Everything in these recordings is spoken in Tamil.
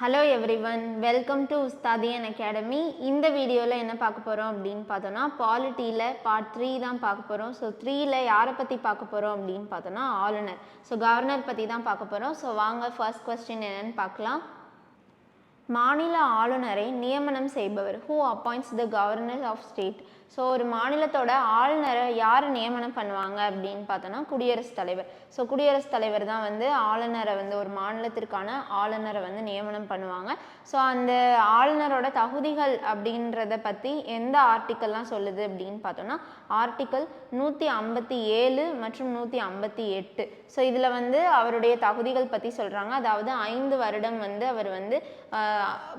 Hello everyone welcome to Ustadian academy இந்த வீடியோவில் என்ன பார்க்க போகிறோம் அப்படின்னு பார்த்தோன்னா பாலிட்டியில் பார்ட் த்ரீ தான் பார்க்க போகிறோம் ஸோ த்ரீயில் யாரை பற்றி பார்க்க போகிறோம் அப்படின்னு பார்த்தோன்னா ஆளுநர். ஸோ கவர்னர் பற்றி தான் பார்க்க போகிறோம் ஸோ வாங்க ஃபர்ஸ்ட் கொஸ்டின் என்னென்னு பார்க்கலாம். மாநில ஆளுநரை நியமனம் செய்பவர். Who appoints the governor of state so ஒரு மாநிலத்தோட ஆளுநரை யார் நியமனம் பண்ணுவாங்க அப்படின்னு பார்த்தோன்னா குடியரசுத் தலைவர். ஸோ குடியரசுத் தலைவர் தான் வந்து ஆளுநரை வந்து ஒரு மாநிலத்திற்கான ஆளுநரை வந்து நியமனம் பண்ணுவாங்க. ஸோ அந்த ஆளுநரோட தகுதிகள் அப்படின்றத பற்றி எந்த ஆர்டிக்கல்லாம் சொல்லுது அப்படின்னு பார்த்தோன்னா ஆர்டிக்கல் நூற்றி ஐம்பத்தி ஏழு மற்றும் நூற்றி ஐம்பத்தி எட்டு. ஸோ இதில் வந்து அவருடைய தகுதிகள் பற்றி சொல்கிறாங்க அதாவது ஐந்து வருடம் வந்து அவர் வந்து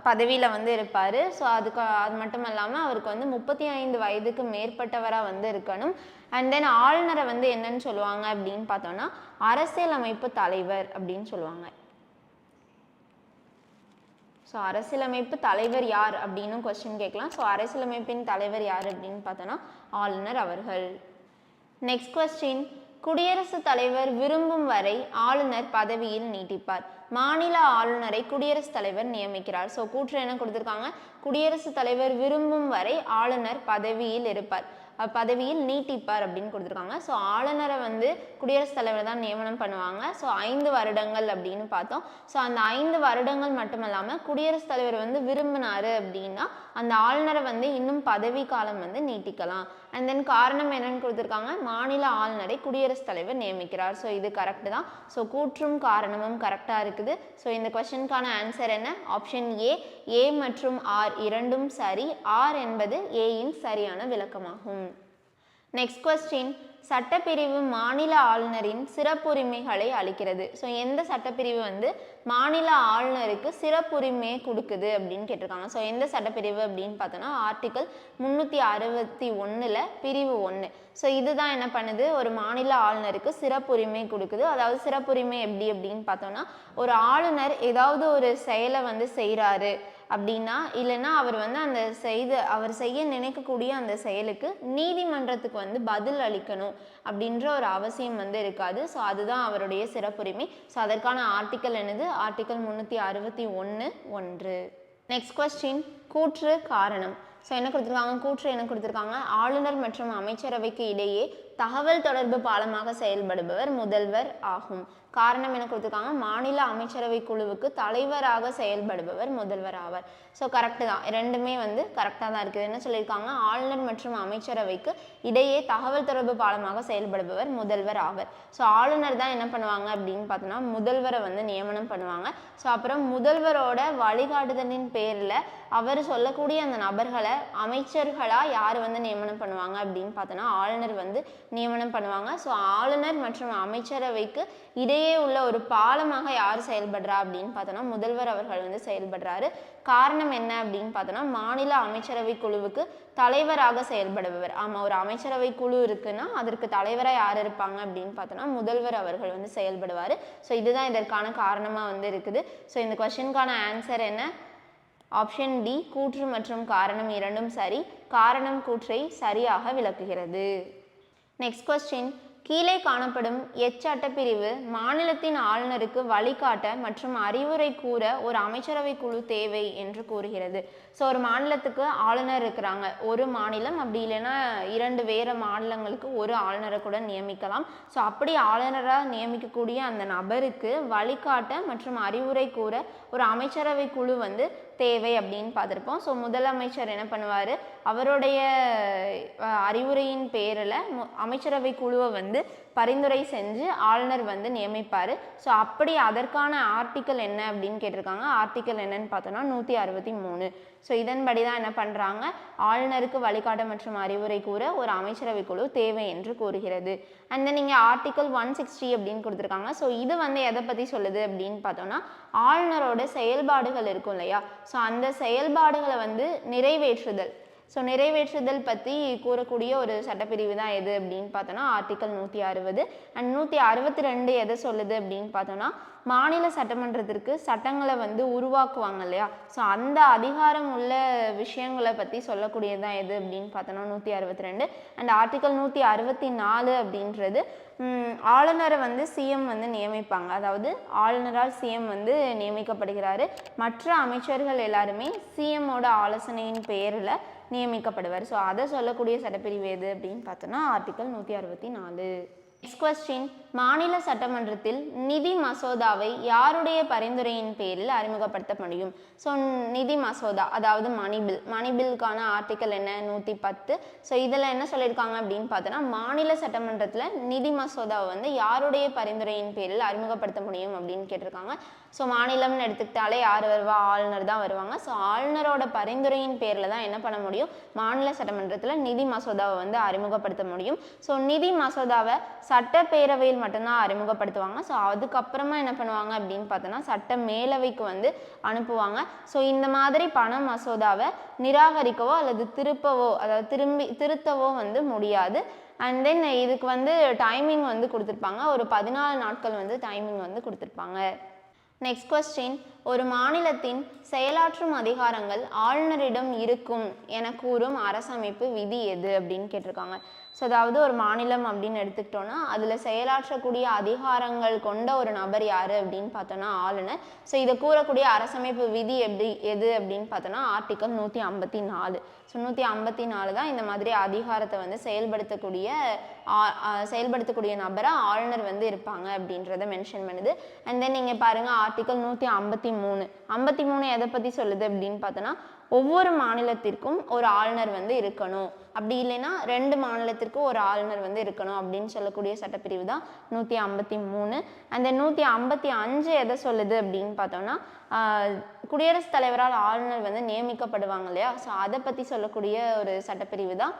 பதவியில் வந்து இருப்பார். ஸோ அதுக்கு அது மட்டும் இல்லாமல் அவருக்கு வந்து முப்பத்தி ஐந்து வயது வயதுக்கு மேற்பட்டவராக வந்து இருக்கணும். அண்ட் தென் ஆளுநரை வந்து என்னன்னு சொல்லுவாங்க அப்படின்னு பார்த்தோன்னா அரசியலமைப்பு தலைவர் அப்படின்னு சொல்லுவாங்க. ஸோ அரசியலமைப்பு தலைவர் யார் அப்படின்னு கொஸ்டின் கேட்கலாம். ஸோ அரசியலமைப்பின் தலைவர் யார் அப்படின்னு பார்த்தோன்னா ஆளுநர் அவர்கள். நெக்ஸ்ட் கொஸ்டின் குடியரசுத் தலைவர் விரும்பும் வரை ஆளுநர் பதவியில் நீட்டிப்பார். மாநில ஆளுநரை குடியரசுத் தலைவர் நியமிக்கிறார். ஸோ கூற்று என்ன கொடுத்துருக்காங்க? குடியரசுத் தலைவர் விரும்பும் வரை ஆளுநர் பதவியில் இருப்பார். பதவியில் நீட்டிப்பார் அப்படின்னு கொடுத்துருக்காங்க. ஸோ ஆளுநரை வந்து குடியரசுத் தலைவர் தான் நியமனம் பண்ணுவாங்க. ஸோ ஐந்து வருடங்கள் அப்படின்னு பார்த்தோம். ஸோ அந்த ஐந்து வருடங்கள் மட்டும் இல்லாமல் குடியரசுத் தலைவர் வந்து விரும்பினார் அப்படின்னா அந்த ஆளுநரை வந்து இன்னும் பதவி காலம் வந்து நீட்டிக்கலாம். அண்ட் தென் காரணம் என்னன்னு கொடுத்துருக்காங்க. மாநில ஆளுநரை குடியரசுத் தலைவர் நியமிக்கிறார். ஸோ இது கரெக்டு தான். ஸோ கூற்றும் காரணமும் கரெக்டாக இருக்குது. ஸோ இந்த கொஷனுக்கான ஆன்சர் என்ன? ஆப்ஷன் ஏ ஏ மற்றும் ஆர் இரண்டும் சரி. ஆர் என்பது ஏயின் சரியான விளக்கமாகும். நெக்ஸ்ட் கொஸ்டின் சட்டப்பிரிவு மாநில ஆளுநரின் சிறப்புரிமைகளை அளிக்கிறது. ஸோ எந்த சட்டப்பிரிவு வந்து மாநில ஆளுநருக்கு சிறப்புரிமையை கொடுக்குது அப்படின்னு கேட்டிருக்காங்க. ஸோ எந்த சட்டப்பிரிவு அப்படின்னு பார்த்தோன்னா ஆர்டிக்கல் முந்நூற்றி அறுபத்தி ஒன்றில் பிரிவு ஒன்று ஸோ இதுதான் என்ன பண்ணுது? ஒரு மாநில ஆளுநருக்கு சிறப்புரிமை கொடுக்குது. அதாவது சிறப்புரிமை எப்படி அப்படின்னு பார்த்தோன்னா ஒரு ஆளுநர் ஏதாவது ஒரு செயலை வந்து செய்கிறாரு அப்படின்னா இல்லைன்னா அவர் வந்து அந்த செய்த அவர் செய்ய நினைக்கக்கூடிய அந்த செயலுக்கு நீதிமன்றத்துக்கு வந்து பதில் அளிக்கணும் அப்படின்ற ஒரு அவசியம் வந்து இருக்காது. ஸோ அதுதான் அவருடைய சிறப்புரிமை. ஸோ அதற்கான ஆர்டிக்கல் என்னது? ஆர்டிக்கல் முந்நூற்றி அறுபத்தி ஒன்று ஒன்று. நெக்ஸ்ட் கொஸ்டின் கூற்று காரணம். ஸோ என்ன கொடுத்துருக்காங்க? கூற்று என்ன கொடுத்துருக்காங்க? ஆளுநர் மற்றும் அமைச்சரவைக்கு இடையே தகவல் தொடர்பு பாலமாக செயல்படுபவர் முதல்வர் ஆகும். காரணம் என்ன கொடுத்துருக்காங்க. மாநில அமைச்சரவை குழுவுக்கு தலைவராக செயல்படுபவர் முதல்வர் ஆவார். ஸோ கரெக்டு தான். ரெண்டுமே வந்து கரெக்டாக தான் இருக்குது. என்ன சொல்லியிருக்காங்க? ஆளுநர் மற்றும் அமைச்சரவைக்கு இடையே தகவல் தொடர்பு பாலமாக செயல்படுபவர் முதல்வர் ஆவர். ஸோ ஆளுநர் தான் என்ன பண்ணுவாங்க அப்படின்னு பார்த்தோன்னா முதல்வரை வந்து நியமனம் பண்ணுவாங்க. ஸோ அப்புறம் முதல்வரோட வழிகாட்டுதலின் பேரில் அவர் சொல்லக்கூடிய அந்த நபர்களை அமைச்சர்களாக யார் வந்து நியமனம் பண்ணுவாங்க அப்படின்னு பார்த்தோன்னா ஆளுநர் வந்து நியமனம் பண்ணுவாங்க. ஸோ ஆளுநர் மற்றும் அமைச்சரவைக்கு இடையே உள்ள ஒரு பாலமாக யார் செயல்படுறா அப்படின்னு பார்த்தோன்னா முதல்வர் அவர்கள் வந்து செயல்படுறாரு. காரணம் என்ன அப்படின்னு பார்த்தோன்னா மாநில அமைச்சரவை குழுவுக்கு தலைவராக செயல்படுபவர். ஆமாம் ஒரு அமைச்சரவை குழு இருக்குன்னா அதற்கு தலைவராக யார் இருப்பாங்க அப்படின்னு பார்த்தோன்னா முதல்வர் அவர்கள் வந்து செயல்படுவார். ஸோ இதுதான் இதற்கான காரணமாக வந்து இருக்குது. ஸோ இந்த கொஸ்டினுக்கான ஆன்சர் என்ன? ஆப்ஷன் டி கூற்று மற்றும் காரணம் இரண்டும் சரி. காரணம் கூற்றை சரியாக விளக்குகிறது. நெக்ஸ்ட் கொஸ்டின் கீழே காணப்படும் எச்சட்டப்பிரிவு மாநிலத்தின் ஆளுநருக்கு வழிகாட்ட மற்றும் அறிவுரை கூற ஒரு அமைச்சரவை குழு தேவை என்று கூறுகிறது. ஸோ ஒரு மாநிலத்துக்கு ஆளுநர் இருக்கிறாங்க. ஒரு மாநிலம் அப்படி இல்லைன்னா இரண்டு வேறு மாநிலங்களுக்கு ஒரு ஆளுநரை கூட நியமிக்கலாம். ஸோ அப்படி ஆளுநராக நியமிக்கக்கூடிய அந்த நபருக்கு வழிகாட்ட மற்றும் அறிவுரை கூற ஒரு அமைச்சரவை குழு வந்து தேவை அப்படின்னு பார்த்துருப்போம். ஸோ முதலமைச்சர் என்ன பண்ணுவார்? அவருடைய அறிவுரையின் பேரில் அமைச்சரவை குழுவை வந்து பரிந்துரை செஞ்சு ஆளுநர் வந்து நியமிப்பார். ஸோ அப்படி அதற்கான ஆர்டிக்கல் என்ன அப்படின்னு கேட்டிருக்காங்க. ஆர்டிக்கல் என்னன்னு பார்த்தோன்னா நூற்றி அறுபத்தி மூணு. ஸோ இதன்படி தான் என்ன பண்ணுறாங்க ஆளுநருக்கு வழிகாட்ட மற்றும் அறிவுரை கூற ஒரு அமைச்சரவை குழு தேவை என்று கூறுகிறது. அண்ட் தென் நீங்கள் ஆர்டிக்கல் ஒன் சிக்ஸ்டி அப்படின்னு கொடுத்துருக்காங்க. ஸோ இது வந்து எதை பற்றி சொல்லுது அப்படின்னு பார்த்தோன்னா ஆளுநரோட செயல்பாடுகள் இருக்கும் இல்லையா? ஸோ அந்த செயல்பாடுகளை வந்து நிறைவேற்றுதல். ஸோ நிறைவேற்றுதல் பற்றி கூறக்கூடிய ஒரு சட்டப்பிரிவு தான் எது அப்படின்னு பார்த்தோன்னா ஆர்டிக்கல் நூற்றி அறுபது. அண்ட் நூற்றி அறுபத்தி ரெண்டு எதை சொல்லுது அப்படின்னு பார்த்தோன்னா மாநில சட்டமன்றத்திற்கு சட்டங்களை வந்து உருவாக்குவாங்க இல்லையா? ஸோ அந்த அதிகாரம் உள்ள விஷயங்களை பற்றி சொல்லக்கூடியதான் எது அப்படின்னு பார்த்தோன்னா நூற்றி அறுபத்தி ரெண்டு அண்ட் ஆர்டிகல் நூற்றி அறுபத்தி நாலு அப்படின்றது ஆளுநரை வந்து சிஎம் வந்து நியமிப்பாங்க. அதாவது ஆளுநரால் சிஎம் வந்து நியமிக்கப்படுகிறாரு. மற்ற அமைச்சர்கள் எல்லாருமே சிஎம்மோட ஆலோசனையின் பேரில் நியமிக்கப்படுவார். ஸோ அதை சொல்லக்கூடிய சட்டப்பிரிவு எது அப்படின்னு பார்த்தோன்னா ஆர்டிகல் நூற்றி அறுபத்தி நாலு நெக்ஸ்ட் கொஸ்டின் மாநில சட்டமன்றத்தில் நிதி மசோதாவை யாருடைய பரிந்துரையின் பேரில் அறிமுகப்படுத்த முடியும்? ஸோ நிதி மசோதா அதாவது மணி பில் மணி பில்லுக்கான ஆர்டிக்கல் என்ன? நூற்றி பத்து. ஸோ இதில் என்ன சொல்லியிருக்காங்க அப்படின்னு பார்த்தோன்னா மாநில சட்டமன்றத்தில் நிதி மசோதாவை வந்து யாருடைய பரிந்துரையின் பேரில் அறிமுகப்படுத்த முடியும் அப்படின்னு கேட்டிருக்காங்க. ஸோ மாநிலம்னு எடுத்துக்கிட்டாலே யார் வருவா? ஆளுநர் தான் வருவாங்க. ஸோ ஆளுநரோட பரிந்துரையின் பேரில் தான் என்ன பண்ண முடியும்? மாநில சட்டமன்றத்தில் நிதி மசோதாவை வந்து அறிமுகப்படுத்த முடியும். ஸோ நிதி மசோதாவை சட்டப்பேரவையில் மட்டும்தான் அறிமுகப்படுத்துவாங்க. ஸோ அதுக்கப்புறமா என்ன பண்ணுவாங்க அப்படின்னு பார்த்தோன்னா சட்ட மேலவைக்கு வந்து அனுப்புவாங்க. ஸோ இந்த மாதிரி பண மசோதாவை நிராகரிக்கவோ அல்லது திருப்பவோ அதாவது திரும்பி திருத்தவோ வந்து முடியாது. அண்ட் தென் இதுக்கு வந்து டைமிங் வந்து கொடுத்துருப்பாங்க. ஒரு பதினாலு நாட்கள் வந்து டைமிங் வந்து கொடுத்துருப்பாங்க. நெக்ஸ்ட் கொஸ்டின் ஒரு மாநிலத்தின் செயலாற்றும் அதிகாரங்கள் ஆளுநரிடம் இருக்கும் என கூறும் அரசமைப்பு விதி எது அப்படின்னு கேட்டிருக்காங்க. ஸோ அதாவது ஒரு மாநிலம் அப்படின்னு எடுத்துக்கிட்டோன்னா அதில் செயலாற்றக்கூடிய அதிகாரங்கள் கொண்ட ஒரு நபர் யார் அப்படின்னு பார்த்தோன்னா ஆளுநர். ஸோ இதை கூறக்கூடிய அரசமைப்பு விதி எப்படி எது அப்படின்னு பார்த்தோன்னா ஆர்டிக்கல் நூற்றி ஐம்பத்தி நாலு. ஸோ நூற்றி ஐம்பத்தி நாலு தான் இந்த மாதிரி அதிகாரத்தை வந்து செயல்படுத்தக்கூடிய ஆ- செயல்படுத்தக்கூடிய நபராக ஆளுநர் வந்து இருப்பாங்க அப்படின்றத மென்ஷன் பண்ணுது. அண்ட் தென் நீங்கள் பாருங்கள் ஆர்டிக்கல் நூற்றி ஐம்பத்தி மூணு. ஐம்பத்தி மூணு எதை பற்றி சொல்லுது அப்படின்னு பார்த்தோன்னா ஒவ்வொரு மாநிலத்திற்கும் ஒரு ஆளுநர் வந்து இருக்கணும். அப்படி இல்லைன்னா ரெண்டு மாநிலத்திற்கும் ஒரு ஆளுநர் வந்து இருக்கணும் அப்படின்னு சொல்லக்கூடிய சட்டப்பிரிவு தான் நூற்றி ஐம்பத்தி மூணு. அந்த நூற்றி ஐம்பத்தி அஞ்சு எதை சொல்லுது அப்படின்னு பார்த்தோம்னா குடியரசுத் தலைவரால் ஆளுநர் வந்து நியமிக்கப்படுவாங்க இல்லையா? ஸோ அதை பற்றி சொல்லக்கூடிய ஒரு சட்டப்பிரிவு தான்.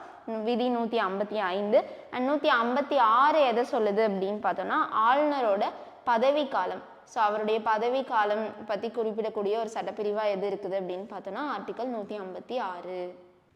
விதி நூற்றி ஐம்பத்தி ஐந்து. அண்ட் நூற்றி ஐம்பத்தி ஆறு எதை சொல்லுது அப்படின்னு பார்த்தோம்னா ஆளுநரோட பதவிக்காலம். ஸோ அவருடைய பதவி காலம் பற்றி குறிப்பிடக்கூடிய ஒரு சட்டப்பிரிவாக எது இருக்குது அப்படின்னு பார்த்தோன்னா ஆர்டிகல் நூற்றி ஐம்பத்தி ஆறு.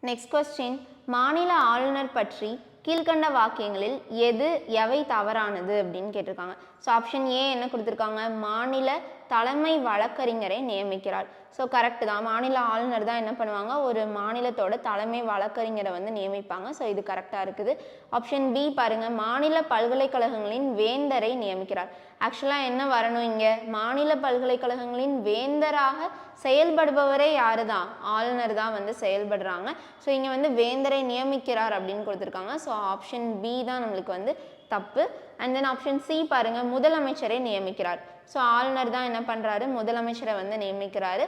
நெக்ஸ்ட் கொஸ்டின் மாநில ஆளுநர் பற்றி கீழ்க்கண்ட வாக்கியங்களில் எது எவை தவறானது அப்படின்னு கேட்டிருக்காங்க. ஸோ ஆப்ஷன் ஏ என்ன கொடுத்துருக்காங்க? மாநில தலைமை வழக்கறிஞரை நியமிக்கிறார். ஸோ கரெக்டு தான். மாநில ஆளுநர் தான் என்ன பண்ணுவாங்க? ஒரு மாநிலத்தோட தலைமை வழக்கறிஞரை வந்து நியமிப்பாங்க. ஸோ இது கரெக்டாக இருக்குது. ஆப்ஷன் பி பாருங்கள் மாநில பல்கலைக்கழகங்களின் வேந்தரை நியமிக்கிறார். ஆக்சுவலாக என்ன வரணும் இங்கே? மாநில பல்கலைக்கழகங்களின் வேந்தராக செயல்படுபவரே யாரு தான்? ஆளுநர் தான் வந்து செயல்படுறாங்க. ஸோ இங்கே வந்து வேந்தரை நியமிக்கிறார் அப்படின்னு கொடுத்துருக்காங்க. ஸோ ஆப்ஷன் பி தான் நம்மளுக்கு வந்து தப்பு. அண்ட் தென் ஆப்ஷன் சி பாருங்கள் முதலமைச்சரை நியமிக்கிறார். ஸோ ஆளுநர் தான் என்ன பண்ணுறாரு முதலமைச்சரை வந்து நியமிக்கிறாரு.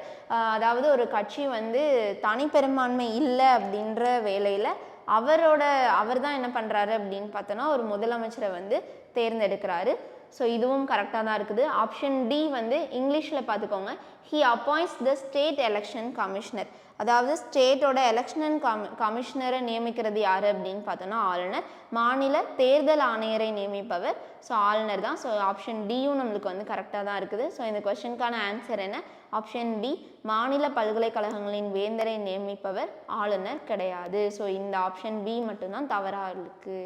அதாவது ஒரு கட்சி வந்து தனிப்பெரும்பான்மை இல்லை அப்படின்ற வேலையில் அவரோட அவர் தான் என்ன பண்ணுறாரு அப்படின்னு பார்த்தோன்னா ஒரு முதலமைச்சரை வந்து தேர்ந்தெடுக்கிறாரு. ஸோ இதுவும் கரெக்டாக தான் இருக்குது. ஆப்ஷன் டி வந்து இங்கிலீஷில் பார்த்துக்கோங்க. He appoints the state election commissioner அதாவது ஸ்டேட்டோட எலெக்ஷன் கமி கமிஷனரை நியமிக்கிறது யார் அப்படின்னு பார்த்தோன்னா ஆளுநர். மாநில தேர்தல் ஆணையரை நியமிப்பவர். ஸோ ஆளுநர் தான். ஸோ ஆப்ஷன் டியும் நம்மளுக்கு வந்து கரெக்டாக தான் இருக்குது. ஸோ இந்த கொஷனுக்கான ஆன்சர் என்ன? ஆப்ஷன் பி மாநில பல்கலைக்கழகங்களின் வேந்தரை நியமிப்பவர் ஆளுநர் கிடையாது. ஸோ இந்த ஆப்ஷன் பி மட்டும்தான் தவறாக இருக்குது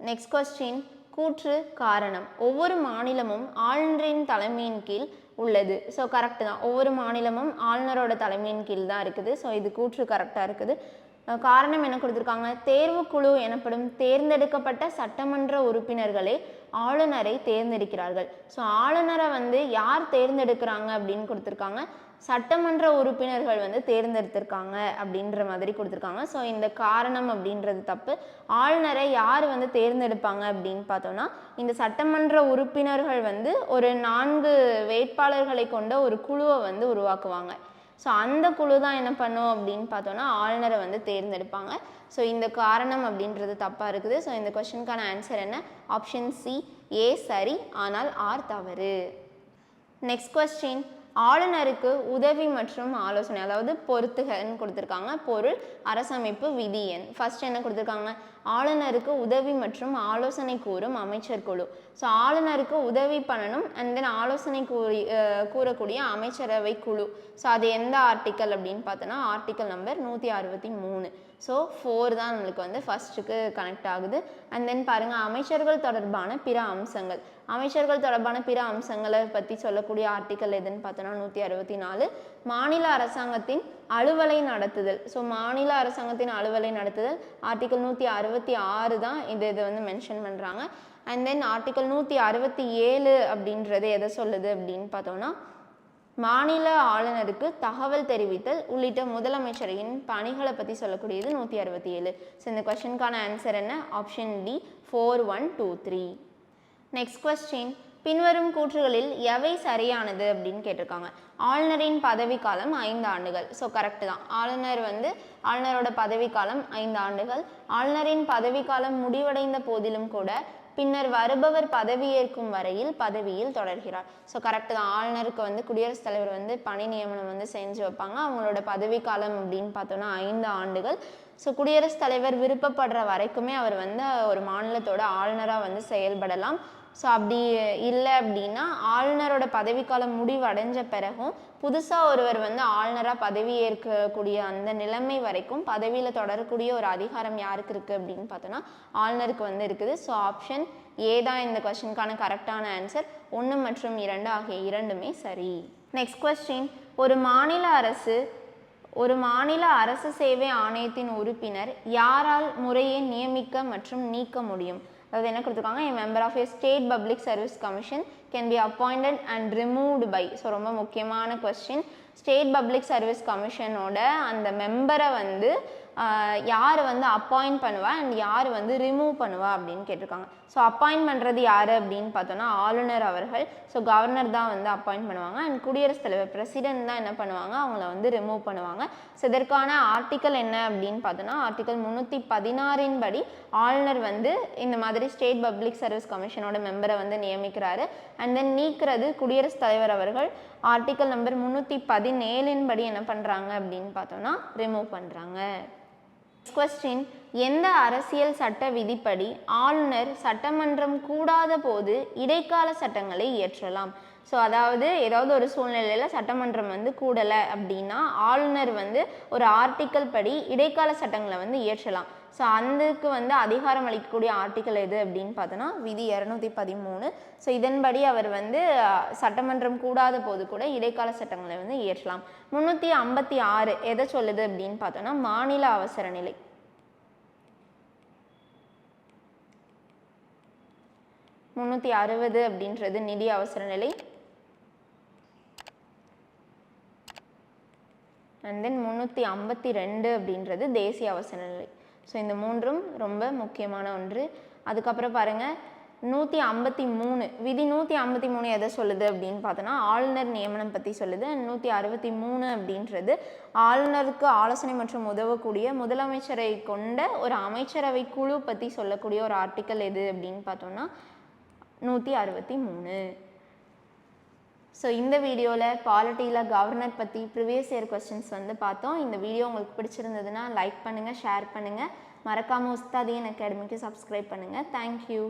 நெக்ஸ்ட் கொஸ்டின் கூற்று காரணம். ஒவ்வொரு மாநிலமும் ஆளுநரின் தலைமையின் கீழ் உள்ளது. ஸோ கரெக்டு தான். ஒவ்வொரு மாநிலமும் ஆளுநரோட தலைமையின் கீழ் தான் இருக்குது. ஸோ இது கூற்று கரெக்டாக இருக்குது. காரணம் என்ன கொடுத்துருக்காங்க? தேர்வுக்குழு எனப்படும் தேர்ந்தெடுக்கப்பட்ட சட்டமன்ற உறுப்பினர்களே ஆளுநரை தேர்ந்தெடுக்கிறார்கள். ஸோ ஆளுநரை வந்து யார் தேர்ந்தெடுக்கிறாங்க அப்படின்னு கொடுத்துருக்காங்க? சட்டமன்ற உறுப்பினர்கள் வந்து தேர்ந்தெடுத்திருக்காங்க அப்படின்ற மாதிரி கொடுத்துருக்காங்க. ஸோ இந்த காரணம் அப்படின்றது தப்பு. ஆளுநரை யார் வந்து தேர்ந்தெடுப்பாங்க அப்படின்னு பார்த்தோம்னா இந்த சட்டமன்ற உறுப்பினர்கள் வந்து ஒரு நான்கு வேட்பாளர்களை கொண்ட ஒரு குழுவை வந்து உருவாக்குவாங்க. ஸோ அந்த குழு தான் என்ன பண்ணும் அப்படின்னு பார்த்தோன்னா ஆளுநரை வந்து தேர்ந்தெடுப்பாங்க. ஸோ இந்த காரணம் அப்படின்றது தப்பாக இருக்குது. ஸோ இந்த கொஷனுக்கான ஆன்சர் என்ன? ஆப்ஷன் சி ஏ சரி ஆனால் ஆர் தவறு. நெக்ஸ்ட் கொஸ்டின் ஆளுநருக்கு உதவி மற்றும் ஆலோசனை அதாவது பொறுத்துகள்னு கொடுத்துருக்காங்க. பொருள் அரசமைப்பு விதி எண். ஃபர்ஸ்ட் என்ன கொடுத்துருக்காங்க? ஆளுநருக்கு உதவி மற்றும் ஆலோசனை கூறும் அமைச்சர் குழு. ஸோ ஆளுநருக்கு உதவி பண்ணணும் அண்ட் தென் ஆலோசனை கூறி கூறக்கூடிய அமைச்சரவை குழு. ஸோ அது எந்த ஆர்டிக்கல் அப்படின்னு பார்த்தோன்னா ஆர்டிக்கல் நம்பர் நூற்றி அறுபத்தி மூணு. ஸோ ஃபோர் தான் நம்மளுக்கு வந்து ஃபர்ஸ்ட்டுக்கு கனெக்ட் ஆகுது. அண்ட் தென் பாருங்கள் அமைச்சர்கள் தொடர்பான பிற அம்சங்கள். அமைச்சர்கள் தொடர்பான பிற அம்சங்களை பற்றி சொல்லக்கூடிய ஆர்டிக்கல் எதுன்னு பார்த்தோன்னா நூற்றி அறுபத்தி நாலு. மாநில அரசாங்கத்தின் அலுவலை நடத்துதல். ஸோ மாநில அரசாங்கத்தின் அலுவலை நடத்துதல். ஆர்டிக்கல் நூற்றி அறுபத்தி ஆறு தான் இது இதை வந்து மென்ஷன் பண்ணுறாங்க அண்ட் தென் ஆர்டிக்கல் நூற்றி அறுபத்தி ஏழு அப்படின்றது எதை சொல்லுது அப்படின்னு பார்த்தோன்னா மாநில ஆளுநருக்கு தகவல் தெரிவித்தல் உள்ளிட்ட முதலமைச்சரின் பணிகளை பற்றி சொல்லக்கூடியது நூற்றி அறுபத்தி ஏழு. ஸோ இந்த கொஷனுக்கான ஆன்சர் என்ன? Option D four one two three next question பின்வரும் கூற்றுகளில் எவை சரியானது அப்படின்னு கேட்டிருக்காங்க. ஆளுநரின் பதவிக்காலம் ஐந்து ஆண்டுகள். ஸோ கரெக்ட் தான். ஆளுநர் வந்து ஆளுநரோட பதவிக்காலம் ஐந்து ஆண்டுகள். ஆளுநரின் பதவிக்காலம் முடிவடைந்த போதிலும் கூட பின்னர் வருபவர் பதவியேற்கும் வரையில் பதவியில் தொடர்கிறார். ஸோ கரெக்டு தான். ஆளுநருக்கு வந்து குடியரசுத் தலைவர் வந்து பணி நியமனம் வந்து செஞ்சு வைப்பாங்க. அவங்களோட பதவிக்காலம் அப்படின்னு பார்த்தோன்னா ஐந்து ஆண்டுகள். ஸோ குடியரசுத் தலைவர் விருப்பப்படுற வரைக்குமே அவர் வந்து ஒரு மாநிலத்தோட ஆளுநராக வந்து செயல்படலாம். ஸோ அப்படி இல்லை அப்படின்னா ஆளுநரோட பதவிக்காலம் முடிவடைஞ்ச பிறகும் புதுசாக ஒருவர் வந்து ஆளுநராக பதவி ஏற்கக்கூடிய அந்த நிலைமை வரைக்கும் பதவியில் தொடரக்கூடிய ஒரு அதிகாரம் யாருக்கு இருக்குது அப்படின்னு பார்த்தோன்னா ஆளுநருக்கு வந்து இருக்குது. ஸோ ஆப்ஷன் ஏ தான் இந்த கொஷனுக்கான கரெக்டான ஆன்சர் ஒன்று மற்றும் இரண்டு ஆகிய இரண்டுமே சரி. நெக்ஸ்ட் கொஸ்டின் ஒரு மாநில அரசு ஒரு மாநில அரசு சேவை ஆணையத்தின் உறுப்பினர் யாரால் முறையை நியமிக்க மற்றும் நீக்க முடியும்? அதாவது என்ன கொடுத்துருக்காங்க? An member of a state public service commission can be appointed and removed by so ரொம்ப முக்கியமான கொஸ்டின் ஸ்டேட் பப்ளிக் சர்வீஸ் கமிஷனோட அந்த மெம்பரை வந்து யார் வந்து அப்பாயிண்ட் பண்ணுவா அண்ட் யார் வந்து ரிமூவ் பண்ணுவா அப்படின்னு கேட்டிருக்காங்க. ஸோ அப்பாயிண்ட் பண்ணுறது யார் அப்படின்னு பார்த்தோன்னா ஆளுநர் அவர்கள். ஸோ கவர்னர் தான் வந்து அப்பாயிண்ட் பண்ணுவாங்க. அண்ட் குடியரசுத் தலைவர் பிரசிடென்ட் தான் என்ன பண்ணுவாங்க? அவங்கள வந்து ரிமூவ் பண்ணுவாங்க. ஸோ இதற்கான ஆர்டிக்கல் என்ன அப்படின்னு பார்த்தோன்னா ஆர்டிக்கல் முந்நூற்றி பதினாறின் படி ஆளுநர் வந்து இந்த மாதிரி ஸ்டேட் பப்ளிக் சர்வீஸ் கமிஷனோட மெம்பரை வந்து நியமிக்கிறாரு. அண்ட் தென் நீக்கிறது குடியரசுத் தலைவர் அவர்கள். ஆர்டிக்கல் நம்பர் முந்நூற்றி பதினேழின் படி என்ன பண்ணுறாங்க அப்படின்னு பார்த்தோன்னா ரிமூவ் பண்ணுறாங்க கொஸ்டின் எந்த அரசியல் சட்ட விதிப்படி ஆளுநர் சட்டமன்றம் கூடாத போது இடைக்கால சட்டங்களை இயற்றலாம்? ஸோ அதாவது ஏதாவது ஒரு சூழ்நிலையில் சட்டமன்றம் வந்து கூடலை அப்படின்னா ஆளுநர் வந்து ஒரு ஆர்டிக்கல் படி இடைக்கால சட்டங்களை வந்து இயற்றலாம். ஸோ அதுக்கு வந்து அதிகாரம் அளிக்கக்கூடிய ஆர்டிக்கல் எது அப்படின்னு பார்த்தோன்னா விதி இரநூத்தி பதிமூணு. ஸோ இதன்படி அவர் வந்து சட்டமன்றம் கூடாத போது கூட இடைக்கால சட்டங்களை வந்து இயற்றலாம். முந்நூற்றி ஐம்பத்தி ஆறு எதை சொல்லுது அப்படின்னு பார்த்தோன்னா மாநில அவசர நிலை. முந்நூற்றி அறுபது அப்படின்றது நிதி அவசர நிலை. அண்ட் தென் முந்நூற்றி ஐம்பத்தி ரெண்டு அப்படின்றது தேசிய அவசர நிலை. ஸோ இந்த மூன்றும் ரொம்ப முக்கியமான ஒன்று. அதுக்கப்புறம் பாருங்கள் நூற்றி ஐம்பத்தி மூணு. விதி நூற்றி ஐம்பத்தி மூணு எதை சொல்லுது அப்படின்னு பார்த்தோன்னா ஆளுநர் நியமனம் பற்றி சொல்லுது. நூற்றி அறுபத்தி மூணு அப்படின்றது ஆளுநருக்கு ஆலோசனை மற்றும் உதவக்கூடிய முதலமைச்சரை கொண்ட ஒரு அமைச்சரவை குழு பற்றி சொல்லக்கூடிய ஒரு ஆர்டிக்கல் எது அப்படின்னு பார்த்தோன்னா நூற்றி அறுபத்தி மூணு. ஸோ இந்த வீடியோவில் பாலிட்டியில் கவர்னர் பற்றி ப்ரிவியஸ் இயர் கொஸ்டின்ஸ் வந்து பார்த்தோம். இந்த வீடியோ உங்களுக்கு பிடிச்சிருந்ததுன்னா லைக் பண்ணுங்கள் ஷேர் பண்ணுங்கள் மறக்காமல் உஸ்தாதியன் அகாடமிக்கு சப்ஸ்கிரைப் பண்ணுங்கள் தேங்க்யூ